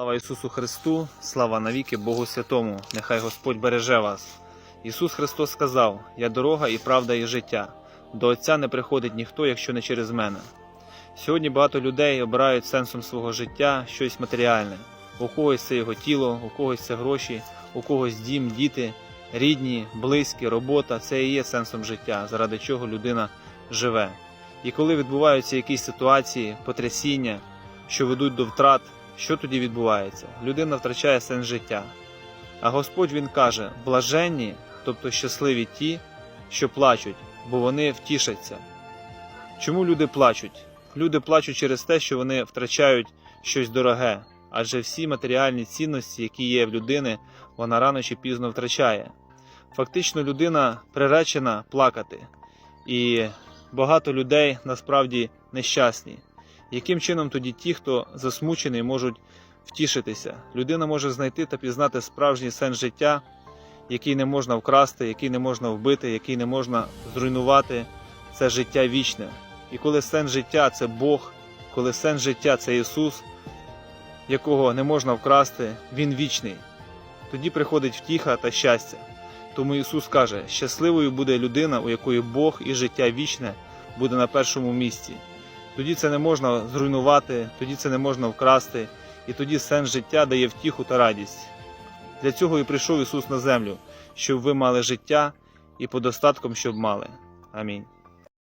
Слава Ісусу Христу, слава навіки Богу Святому, нехай Господь береже вас. Ісус Христос сказав: Я дорога і правда і життя. До Отця не приходить ніхто, якщо не через мене. Сьогодні багато людей обирають сенсом свого життя щось матеріальне. У когось це його тіло, у когось це гроші, у когось дім, діти, рідні, близькі, робота це і є сенсом життя, заради чого людина живе. І коли відбуваються якісь ситуації, потрясіння, що ведуть до втрат, що тоді відбувається? Людина втрачає сенс життя. А Господь Він каже: блаженні, тобто щасливі ті, що плачуть, бо вони втішаться. Чому люди плачуть? Люди плачуть через те, що вони втрачають щось дороге, адже всі матеріальні цінності, які є в людини, вона рано чи пізно втрачає. Фактично, людина приречена плакати, і багато людей насправді нещасні. Яким чином тоді ті, хто засмучений, можуть втішитися? Людина може знайти та пізнати справжній сенс життя, який не можна вкрасти, який не можна вбити, який не можна зруйнувати. Це життя вічне. І коли сенс життя це Бог, коли сенс життя це Ісус, якого не можна вкрасти, Він вічний, тоді приходить втіха та щастя. Тому Ісус каже: щасливою буде людина, у якої Бог і життя вічне буде на першому місці. Тоді це не можна зруйнувати, тоді це не можна вкрасти, і тоді сенс життя дає втіху та радість. Для цього і прийшов Ісус на землю, щоб ви мали життя і по достатком, щоб мали. Амінь.